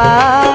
বন্ধুর